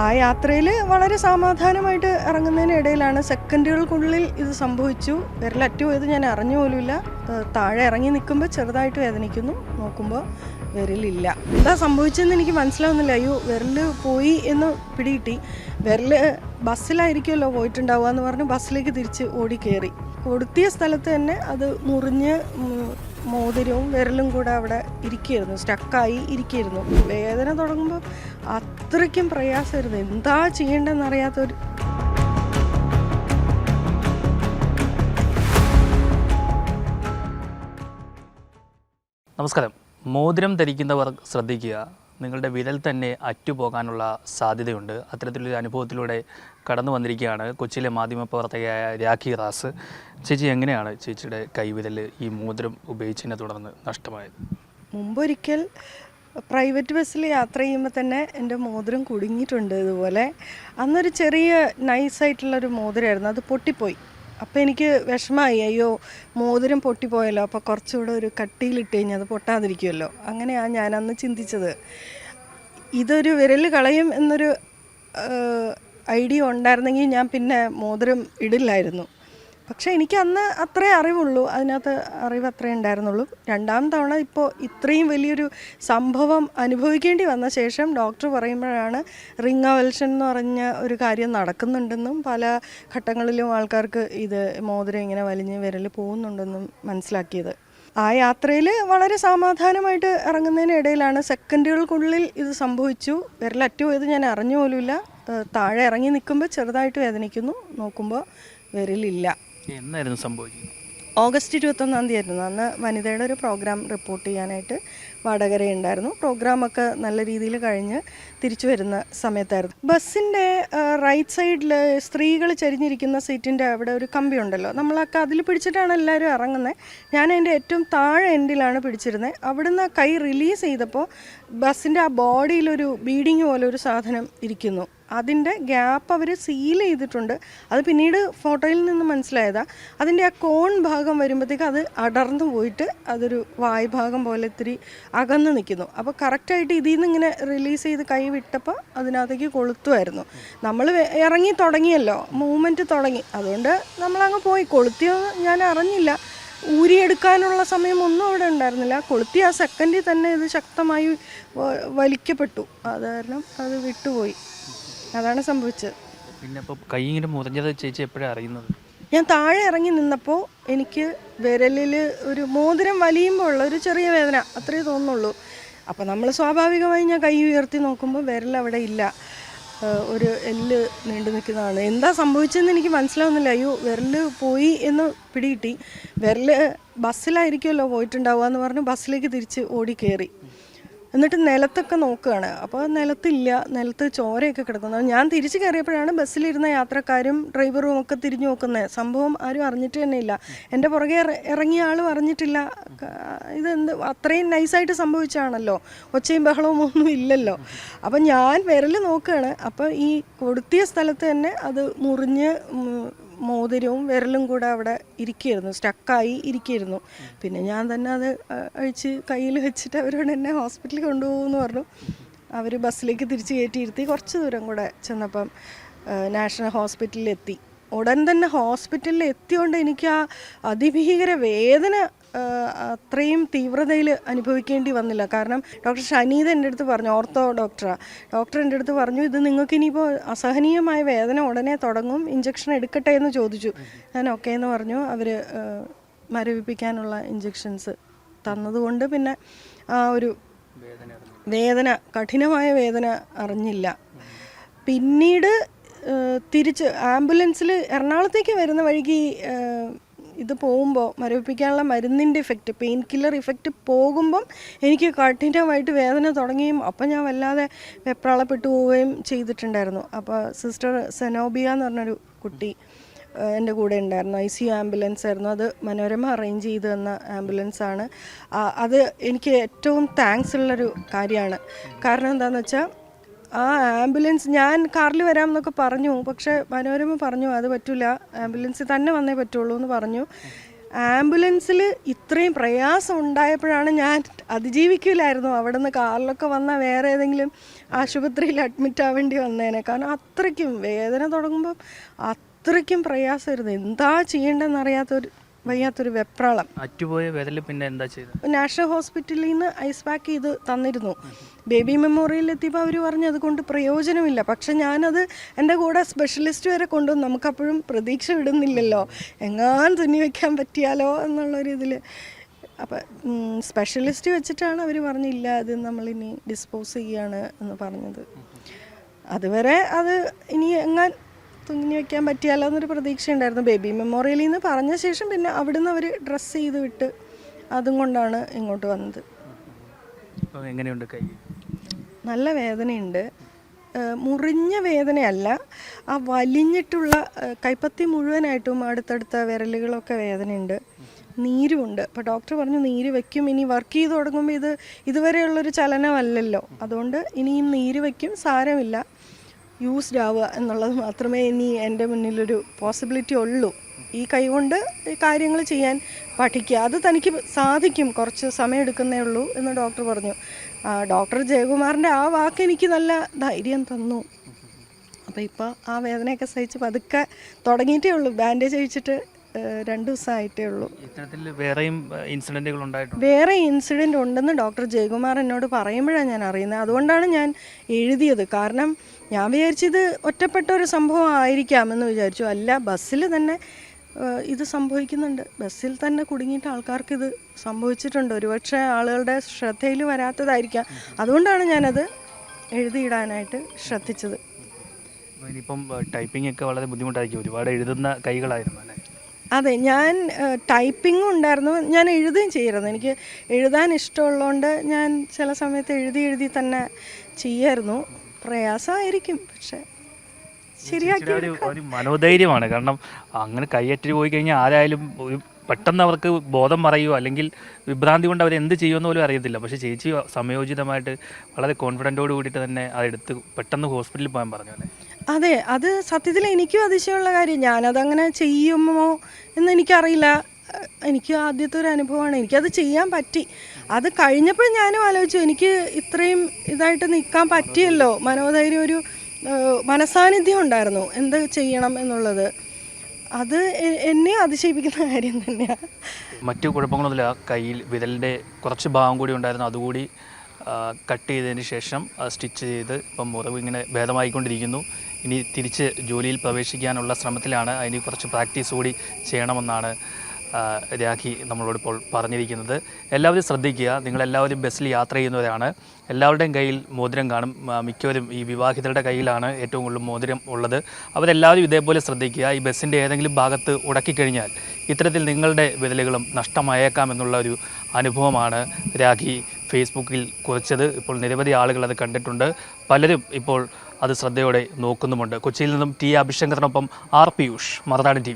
ആ യാത്രയിൽ വളരെ സമാധാനമായിട്ട് ഇറങ്ങുന്നതിനിടയിലാണ് സെക്കൻഡുകൾക്കുള്ളിൽ ഇത് സംഭവിച്ചു. വിരലറ്റു പോയത് ഞാൻ അറിഞ്ഞു പോലുമില്ല. താഴെ ഇറങ്ങി നിൽക്കുമ്പോൾ ചെറുതായിട്ട് വേദനിക്കുന്നു. നോക്കുമ്പോൾ വിരലില്ല. എന്താ സംഭവിച്ചതെന്ന് എനിക്ക് മനസ്സിലാവുന്നില്ല. അയ്യോ വിരൽ പോയി എന്ന് പിടികിട്ടി. വിരൽ ബസ്സിലായിരിക്കുമല്ലോ പോയിട്ടുണ്ടാവുക എന്ന് പറഞ്ഞ് ബസ്സിലേക്ക് തിരിച്ച് ഓടി കയറി കൊടുത്തിയ സ്ഥലത്ത് തന്നെ അത് മുറിഞ്ഞ് മോതിരവും വിരലും കൂടെ അവിടെ ഇരിക്കുകയായിരുന്നു. സ്റ്റക്കായി ഇരിക്കുകയായിരുന്നു. വേദന തുടങ്ങുമ്പോൾ അത്രയ്ക്കും പ്രയാസമായിരുന്നു. എന്താ ചെയ്യേണ്ടതെന്ന് അറിയാത്തൊരു നമസ്കാരം. മോതിരം ധരിക്കുന്നവർ ശ്രദ്ധിക്കുക. നിങ്ങളുടെ വിരൽ തന്നെ അറ്റുപോകാനുള്ള സാധ്യതയുണ്ട്. അത്തരത്തിലൊരു അനുഭവത്തിലൂടെ കടന്നു വന്നിരിക്കുകയാണ് കൊച്ചിയിലെ മാധ്യമപ്രവർത്തകയായ രാഖി റാസ്. ചേച്ചി എങ്ങനെയാണ് ചേച്ചിയുടെ കൈവിരൽ ഈ മോതിരം ഉപയോഗിച്ചതിനെ തുടർന്ന് നഷ്ടമായത്? മുമ്പൊരിക്കൽ പ്രൈവറ്റ് ബസ്സിൽ യാത്ര ചെയ്യുമ്പോൾ തന്നെ എന്റെ മോതിരം കുടുങ്ങിയിട്ടുണ്ട് ഇതുപോലെ. അന്നൊരു ചെറിയ നൈസായിട്ടുള്ളൊരു മോതിരമായിരുന്നു അത് പൊട്ടിപ്പോയി. അപ്പോൾ എനിക്ക് വിഷമമായി അയ്യോ മോതിരം പൊട്ടിപ്പോയല്ലോ അപ്പോൾ കുറച്ചുകൂടെ ഒരു കട്ടിയിലിട്ട് കഴിഞ്ഞാൽ അത് പൊട്ടാതിരിക്കുമല്ലോ അങ്ങനെയാണ് ഞാൻ അന്ന് ചിന്തിച്ചത്. ഇതൊരു വിരൽ കളയും എന്നൊരു ഐഡിയ ഉണ്ടായിരുന്നെങ്കിൽ ഞാൻ പിന്നെ മോതിരം ഇടില്ലായിരുന്നു. പക്ഷേ എനിക്ക് അന്ന് അത്രേ അറിവുള്ളൂ. അതിനകത്ത് അറിവ് അത്രേ ഉണ്ടായിരുന്നുള്ളൂ. രണ്ടാം തവണ ഇപ്പോൾ ഇത്രയും വലിയൊരു സംഭവം അനുഭവിക്കേണ്ടി വന്ന ശേഷം ഡോക്ടർ പറയുമ്പോഴാണ് റിംഗ് അവൽഷൻ എന്ന് പറഞ്ഞ ഒരു കാര്യം നടക്കുന്നുണ്ടെന്നും പല ഘട്ടങ്ങളിലും ആൾക്കാർക്ക് ഇത് മോതിരം ഇങ്ങനെ വലിഞ്ഞ് വിരൽ പോകുന്നുണ്ടെന്നും മനസ്സിലാക്കിയത്. ആ യാത്രയിൽ വളരെ സമാധാനമായിട്ട് ഇറങ്ങുന്നതിനിടയിലാണ് സെക്കൻഡുകൾക്കുള്ളിൽ ഇത് സംഭവിച്ചു. വിരലറ്റു പോയത് ഞാൻ അറിഞ്ഞു പോലുമില്ല താഴെ ഇറങ്ങി നിൽക്കുമ്പോൾ ചെറുതായിട്ട് വേദനിക്കുന്നു. നോക്കുമ്പോൾ വിരലില്ല. എന്നായിരുന്നു സംഭവിക്കുന്നത് ഓഗസ്റ്റ് ഇരുപത്തൊന്നാം തീയതി ആയിരുന്നു അന്ന് വനിതയുടെ ഒരു പ്രോഗ്രാം റിപ്പോർട്ട് ചെയ്യാനായിട്ട് വടകര ഉണ്ടായിരുന്നു പ്രോഗ്രാമൊക്കെ നല്ല രീതിയിൽ കഴിഞ്ഞ് തിരിച്ചു വരുന്ന സമയത്തായിരുന്നു. ബസ്സിന്റെ റൈറ്റ് സൈഡിൽ സ്ത്രീകൾ ചരിഞ്ഞിരിക്കുന്ന സീറ്റിന്റെ അവിടെ ഒരു കമ്പി ഉണ്ടല്ലോ. നമ്മളൊക്കെ അതിൽ പിടിച്ചിട്ടാണ് എല്ലാവരും ഇറങ്ങുന്നത് ഞാൻ അതിന്റെ ഏറ്റവും താഴെ എൻഡിലാണ് പിടിച്ചിരുന്നത് അവിടുന്ന് കൈ റിലീസ് ചെയ്തപ്പോൾ ബസ്സിന്റെ ആ ബോഡിയിലൊരു ബീഡിങ് പോലെ ഒരു സാധനം ഇരിക്കുന്നു. അതിന്റെ ഗ്യാപ്പ് അവർ സീൽ ചെയ്തിട്ടുണ്ട്. അത് പിന്നീട് ഫോട്ടോയിൽ നിന്ന് മനസ്സിലായതാ. അതിന്റെ ആ കോൺ ഭാഗം വരുമ്പോഴത്തേക്ക് അത് അടർന്നു പോയിട്ട് അതൊരു വായ് ഭാഗം പോലെ ഇത്തിരി അകന്ന് നിൽക്കുന്നു. അപ്പോൾ കറക്റ്റായിട്ട് ഇതിൽ നിന്ന് ഇങ്ങനെ റിലീസ് ചെയ്ത് കൈ വിട്ടപ്പോൾ അതിനകത്തേക്ക് കൊളുത്തുമായിരുന്നു. നമ്മൾ ഇറങ്ങി തുടങ്ങിയല്ലോ. മൂവ്മെന്റ് തുടങ്ങി. അതുകൊണ്ട് നമ്മളങ്ങ് പോയി. കൊളുത്തിയോ ഞാൻ അറിഞ്ഞില്ല. ഊരിയെടുക്കാനുള്ള സമയമൊന്നും അവിടെ ഉണ്ടായിരുന്നില്ല. കൊളുത്തി ആ സെക്കൻഡിൽ തന്നെ ഇത് ശക്തമായി വലിക്കപ്പെട്ടു. അത് കാരണം അത് വിട്ടുപോയി. അതാണ് സംഭവിച്ചത്. പിന്നെ ഇപ്പോൾ കൈ ഇങ്ങനെ മുറിഞ്ഞത് ചേച്ചി എപ്പോഴാണ് അറിയുന്നത്? ഞാൻ താഴെ ഇറങ്ങി നിന്നപ്പോൾ എനിക്ക് വിരലിൽ ഒരു മോതിരം വലിയുമ്പോൾ ഉള്ള ഒരു ചെറിയ വേദന അത്രയേ തോന്നുള്ളൂ അപ്പോൾ നമ്മൾ സ്വാഭാവികമായി ഞാൻ കൈ ഉയർത്തി നോക്കുമ്പോൾ വിരൽ അവിടെ ഇല്ല. ഒരു എല്ല് നീണ്ടു നിൽക്കുന്നതാണ്. എന്താ സംഭവിച്ചതെന്ന് എനിക്ക് മനസ്സിലാവുന്നില്ല. അയ്യോ വിരൽ പോയി എന്ന് പിടികിട്ടി. വിരൽ ബസ്സിലായിരിക്കുമല്ലോ പോയിട്ടുണ്ടാവുക എന്ന് പറഞ്ഞ് ബസ്സിലേക്ക് തിരിച്ച് ഓടി കയറി എന്നിട്ട് നിലത്തൊക്കെ നോക്കുകയാണ്. അപ്പോൾ നിലത്തില്ല നിലത്ത് ചോരയൊക്കെ കിടക്കുന്നത് ഞാൻ തിരിച്ചു കയറിയപ്പോഴാണ് ബസ്സിലിരുന്ന യാത്രക്കാരും ഡ്രൈവറും ഒക്കെ തിരിഞ്ഞു നോക്കുന്നത്. സംഭവം ആരും അറിഞ്ഞിട്ട് തന്നെ ഇല്ല. എന്റെ പുറകെ ഇറങ്ങിയ ആളും അറിഞ്ഞിട്ടില്ല. ഇതെന്ത് അത്രയും നൈസായിട്ട് സംഭവിച്ചാണല്ലോ ഒച്ചയും ബഹളവും ഒന്നും ഇല്ലല്ലോ. അപ്പം ഞാൻ വിരൽ നോക്കുകയാണ്. അപ്പോൾ ഈ കൊടുത്തിയ സ്ഥലത്ത് തന്നെ അത് മുറിഞ്ഞ് മോതിരവും വിരലും കൂടെ അവിടെ ഇരിക്കുകയായിരുന്നു. സ്റ്റക്കായി ഇരിക്കുകയായിരുന്നു. പിന്നെ ഞാൻ തന്നെ അത് അഴിച്ച് കയ്യിൽ വെച്ചിട്ട് അവരോട് എന്നെ ഹോസ്പിറ്റലിൽ കൊണ്ടുപോകുമെന്ന് പറഞ്ഞു. അവർ ബസ്സിലേക്ക് തിരിച്ച് കയറ്റിയിരുത്തി കുറച്ച് ദൂരം കൂടെ ചെന്നപ്പം നാഷണൽ ഹോസ്പിറ്റലിൽ എത്തി. ഉടൻ തന്നെ ഹോസ്പിറ്റലിൽ എത്തിയോണ്ട് എനിക്ക് ആ അതിഭീകര വേദന അത്രയും തീവ്രതയിൽ അനുഭവിക്കേണ്ടി വന്നില്ല. കാരണം ഡോക്ടർ ഷനീത് എന്റെ അടുത്ത് പറഞ്ഞു ഓർത്തോ ഡോക്ടറാണ് ഡോക്ടർ എന്റെ അടുത്ത് പറഞ്ഞു ഇത് നിങ്ങൾക്ക് ഇനിയിപ്പോൾ അസഹനീയമായ വേദന ഉടനെ തുടങ്ങും ഇഞ്ചക്ഷൻ എടുക്കട്ടെ എന്ന് ചോദിച്ചു. ഞാൻ ഓക്കെ എന്ന് പറഞ്ഞു. അവർ മരവിപ്പിക്കാനുള്ള ഇഞ്ചക്ഷൻസ് തന്നതുകൊണ്ട് പിന്നെ ആ ഒരു വേദന കഠിനമായ വേദന അറിഞ്ഞില്ല. പിന്നീട് തിരിച്ച് ആംബുലൻസിൽ എറണാകുളത്തേക്ക് വരുന്ന വഴിക്ക് ഇത് പോകുമ്പോൾ മരവിപ്പിക്കാനുള്ള മരുന്നിന്റെ ഇഫക്റ്റ് പെയിൻ കില്ലർ ഇഫക്റ്റ് പോകുമ്പം എനിക്ക് കഠിനമായിട്ട് വേദന തുടങ്ങുകയും അപ്പം ഞാൻ വല്ലാതെ വെപ്രാളപ്പെട്ടു പോവുകയും ചെയ്തിട്ടുണ്ടായിരുന്നു. അപ്പോൾ സിസ്റ്റർ സെനോബിയ എന്ന് പറഞ്ഞൊരു കുട്ടി എന്റെ കൂടെ ഉണ്ടായിരുന്നു. ഐ സി യു ആംബുലൻസ് ആയിരുന്നു. അത് മനോരമ അറേഞ്ച് ചെയ്ത് തന്ന ആംബുലൻസ് ആണ്. അത് എനിക്ക് ഏറ്റവും താങ്ക്സ് ഉള്ളൊരു കാര്യമാണ്. കാരണം എന്താണെന്ന് വെച്ചാൽ ആ ആംബുലൻസ്. ഞാൻ കാറിൽ വരാം എന്നൊക്കെ പറഞ്ഞു. പക്ഷേ മനോരമ പറഞ്ഞു അത് പറ്റില്ല ആംബുലൻസ് തന്നെ വന്നേ പറ്റുള്ളൂ എന്ന് പറഞ്ഞു. ആംബുലൻസിൽ ഇത്രയും പ്രയാസം ഉണ്ടായപ്പോഴാണ് ഞാൻ അതിജീവിക്കില്ലായിരുന്നു അവിടെ നിന്ന് കാറിലൊക്കെ വന്നാൽ വേറെ ഏതെങ്കിലും ആശുപത്രിയിൽ അഡ്മിറ്റ് ആവേണ്ടി വന്നേനെ. കാരണം അത്രയ്ക്കും വേദന തുടങ്ങുമ്പം അത്രയ്ക്കും പ്രയാസമായിരുന്നു. എന്താ ചെയ്യേണ്ടതെന്ന് അറിയാത്തൊരു വയ്യാത്തൊരു വെപ്രാളം. അറ്റുപോയ വേദന പിന്നെ എന്താ ചെയ്തത്? നാഷണൽ ഹോസ്പിറ്റലിൽ നിന്ന് ഐസ് പാക്ക് ചെയ്ത് തന്നിരുന്നു. ബേബി മെമ്മോറിയൽ എത്തിയപ്പോൾ അവർ പറഞ്ഞു അതുകൊണ്ട് പ്രയോജനമില്ല. പക്ഷെ ഞാനത് എന്റെ കൂടെ സ്പെഷ്യലിസ്റ്റ് വരെ കൊണ്ടുവന്നു. നമുക്കപ്പോഴും പ്രതീക്ഷ ഇടുന്നില്ലല്ലോ എങ്ങാൻ തുന്നി വെക്കാൻ പറ്റിയാലോ എന്നുള്ളൊരു ഇതിൽ അപ്പം സ്പെഷ്യലിസ്റ്റ് വെച്ചിട്ടാണ് അവർ പറഞ്ഞില്ല അത് നമ്മളിനി ഡിസ്പോസ് ചെയ്യാണ് എന്ന് പറഞ്ഞത്. അതുവരെ അത് ഇനി എങ്ങാൻ തുന്നി വെക്കാൻ പറ്റിയാലോ എന്നൊരു പ്രതീക്ഷ ഉണ്ടായിരുന്നു ബേബി മെമ്മോറിയലിൽ നിന്ന് പറഞ്ഞ ശേഷം പിന്നെ അവിടുന്ന് അവർ ഡ്രസ്സ് ചെയ്ത് വിട്ട് അതും കൊണ്ടാണ് ഇങ്ങോട്ട് വന്നത്. എങ്ങനെയുണ്ട് കൈ? നല്ല വേദനയുണ്ട്. മുറിഞ്ഞ വേദനയല്ല ആ വലിഞ്ഞിട്ടുള്ള കൈപ്പത്തി മുഴുവനായിട്ടും അടുത്തടുത്ത വിരലുകളൊക്കെ വേദനയുണ്ട്. നീരുമുണ്ട്. അപ്പോൾ ഡോക്ടർ പറഞ്ഞു നീര് വയ്ക്കും ഇനി വർക്ക് ചെയ്ത് തുടങ്ങുമ്പോൾ ഇത് ഇതുവരെയുള്ളൊരു ചലനമല്ലല്ലോ. അതുകൊണ്ട് ഇനിയും നീര് വയ്ക്കും സാരമില്ല. യൂസ്ഡ് ആവുക എന്നുള്ളത് മാത്രമേ ഇനി എന്റെ മുന്നിലൊരു പോസിബിലിറ്റി ഉള്ളൂ. ഈ കൈകൊണ്ട് കാര്യങ്ങൾ ചെയ്യാൻ പഠിക്കുക. അത് തനിക്ക് സാധിക്കും. കുറച്ച് സമയം എടുക്കുന്നേ ഉള്ളൂ എന്ന് ഡോക്ടർ പറഞ്ഞു. ഡോക്ടർ ജയകുമാറിന്റെ ആ വാക്ക് എനിക്ക് നല്ല ധൈര്യം തന്നു. അപ്പോൾ ഇപ്പോൾ ആ വേദനയൊക്കെ സഹിച്ച് പതുക്കെ തുടങ്ങിയിട്ടേ ഉള്ളൂ. ബാൻഡേജ് അഴിച്ചിട്ട് രണ്ട് ദിവസമായിട്ടേ ഉള്ളൂ. ഇത്തരത്തിൽ വേറെയും ഇൻസിഡന്റുകൾ ഉണ്ടായിട്ടുണ്ട്? വേറെ ഇൻസിഡന്റ് ഉണ്ടെന്ന് ഡോക്ടർ ജയകുമാർ എന്നോട് പറയുമ്പോഴാണ് ഞാൻ അറിയുന്നത്. അതുകൊണ്ടാണ് ഞാൻ എഴുതിയത്. കാരണം ഞാൻ വിചാരിച്ചത് ഒറ്റപ്പെട്ട ഒരു സംഭവം ആയിരിക്കാമെന്ന് വിചാരിച്ചു. അല്ല ബസ്സിൽ തന്നെ ഇത് സംഭവിക്കുന്നുണ്ട്. ബസ്സിൽ തന്നെ കുടുങ്ങിയിട്ട് ആൾക്കാർക്ക് ഇത് സംഭവിച്ചിട്ടുണ്ട്. ഒരുപക്ഷെ ആളുകളുടെ ശ്രദ്ധയിൽ വരാത്തതായിരിക്കാം. അതുകൊണ്ടാണ് ഞാനത് എഴുതിയിടാനായിട്ട് ശ്രദ്ധിച്ചത്. ഇനിയിപ്പം ടൈപ്പിംഗ് ഒക്കെ വളരെ ബുദ്ധിമുട്ടായിരിക്കും. ഒരുപാട് എഴുതുന്ന കൈകളായിരുന്നു അല്ലേ? അതെ ഞാൻ ടൈപ്പിങ്ങും ഉണ്ടായിരുന്നു. ഞാൻ എഴുതുകയും ചെയ്യായിരുന്നു എനിക്ക് എഴുതാൻ ഇഷ്ടമുള്ളതുകൊണ്ട് ഞാൻ ചില സമയത്ത് എഴുതി എഴുതി തന്നെ ചെയ്യായിരുന്നു. പ്രയാസമായിരിക്കും പക്ഷേ ശരിയാക്കി ഒരു മനോധൈര്യമാണ്. കാരണം അങ്ങനെ കൈയറ്റി പോയി കഴിഞ്ഞാൽ ആരായാലും ഒരു പെട്ടെന്ന് അവർക്ക് ബോധം പറയുമോ അല്ലെങ്കിൽ വിഭ്രാന്തി കൊണ്ട് അവർ എന്ത് ചെയ്യുമെന്ന് പോലും അറിയത്തില്ല. പക്ഷേ ചേച്ചി സമയോചിതമായിട്ട് വളരെ കോൺഫിഡന്റോട് കൂടിയിട്ട് തന്നെ അതെടുത്ത് പെട്ടെന്ന് ഹോസ്പിറ്റലിൽ പോകാൻ പറഞ്ഞു അല്ലേ? അതെ അത് സത്യത്തിൽ എനിക്കും അതിശയമുള്ള കാര്യം. ഞാനതങ്ങനെ ചെയ്യുമോ എന്ന് എനിക്കറിയില്ല. എനിക്ക് ആദ്യത്തെ ഒരു അനുഭവമാണ്. എനിക്കത് ചെയ്യാൻ പറ്റി. അത് കഴിഞ്ഞപ്പോൾ ഞാനും ആലോചിച്ചു എനിക്ക് ഇത്രയും ഇതായിട്ട് നിൽക്കാൻ പറ്റിയല്ലോ. മനോധൈര്യം ഒരു മനസാന്നിധ്യം ഉണ്ടായിരുന്നു. എന്ത് ചെയ്യണം എന്നുള്ളത്. അത് എന്നെ അതിശയിപ്പിക്കുന്ന കാര്യം തന്നെയാണ് മറ്റു കുഴപ്പങ്ങളൊന്നുമില്ല കയ്യിൽ വിരലിന്റെ കുറച്ച് ഭാഗം കൂടി ഉണ്ടായിരുന്നു. അതുകൂടി കട്ട് ചെയ്തതിന് ശേഷം സ്റ്റിച്ച് ചെയ്ത് ഇപ്പം മുറിവ് ഇങ്ങനെ ഭേദമായിക്കൊണ്ടിരിക്കുന്നു. ഇനി തിരിച്ച് ജോലിയിൽ പ്രവേശിക്കാനുള്ള ശ്രമത്തിലാണ് അതിന് കുറച്ച് പ്രാക്ടീസ് കൂടി ചെയ്യണമെന്നാണ് രാഖി നമ്മളോട് ഇപ്പോൾ പറഞ്ഞിരിക്കുന്നത്. എല്ലാവരും ശ്രദ്ധിക്കുക നിങ്ങളെല്ലാവരും ബസ്സിൽ യാത്ര ചെയ്യുന്നവരാണ്. എല്ലാവരുടെയും കയ്യിൽ മോതിരം കാണും. മിക്കവരും ഈ വിവാഹിതരുടെ കയ്യിലാണ് ഏറ്റവും കൂടുതൽ മോതിരം ഉള്ളത്. അവരെല്ലാവരും ഇതേപോലെ ശ്രദ്ധിക്കുക ഈ ബസ്സിന്റെ ഏതെങ്കിലും ഭാഗത്ത് ഉടക്കിക്കഴിഞ്ഞാൽ ഇത്തരത്തിൽ നിങ്ങളുടെ വിരലുകളും നഷ്ടമായേക്കാം എന്നുള്ള ഒരു അനുഭവമാണ് രാഖി ഫേസ്ബുക്കിൽ കുറിച്ചത്. ഇപ്പോൾ നിരവധി ആളുകൾ അത് കണ്ടിട്ടുണ്ട്. പലരും ഇപ്പോൾ അത് ശ്രദ്ധയോടെ നോക്കുന്നുമുണ്ട്. കൊച്ചിയിൽ നിന്നും ടി അഭിശങ്കറിനൊപ്പം ആർ പിയൂഷ് മറുനാടൻ ടി